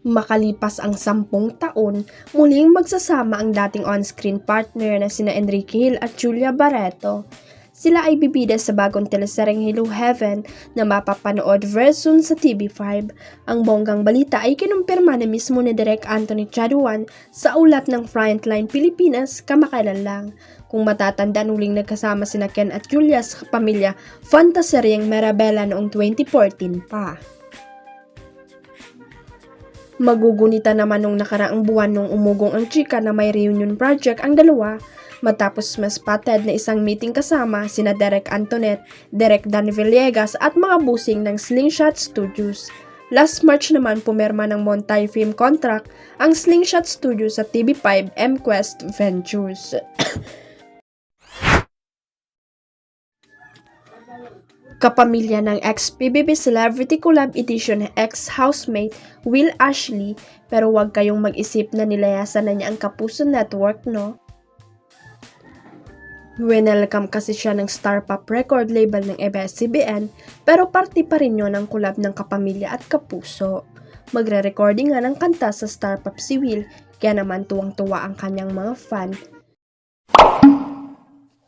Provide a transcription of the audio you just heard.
Makalipas ang sampung taon, muling magsasama ang dating on-screen partner na sina Enrique Hill at Julia Barreto. Sila ay bibida sa bagong teleseryeng Hello Heaven na mapapanood very soon sa TV5. Ang bonggang balita ay kinumpirma na mismo ni Direk Anthony Chaduan sa ulat ng Frontline Pilipinas kamakailan lang. Kung matatandaan uling nagkasama sina Ken at Julia sa pamilya fantaseryeng Marabella noong 2014 pa. Magugunita naman nung nakaraang buwan nung umugong ang chika na may reunion project ang dalawa matapos mas spotted na isang meeting kasama sina Derek Antonet, Derek Dan Villegas at mga busing ng Slingshot Studios. Last March naman pumirma ng Montay Film Contract ang Slingshot Studios sa TV5 MQuest Ventures. Kapamilya ng ex-PBB Celebrity Collab Edition ex-housemate Will Ashley pero wag kayong mag-isip na nilayasan na niya ang Kapuso Network, no? Winelcome kasi siya ng Star Pop record label ng ABS-CBN pero party pa rin yun ang collab ng Kapamilya at Kapuso. Magre-recording nga ng kanta sa Star Pop si Will kaya naman tuwang-tuwa ang kanyang mga fan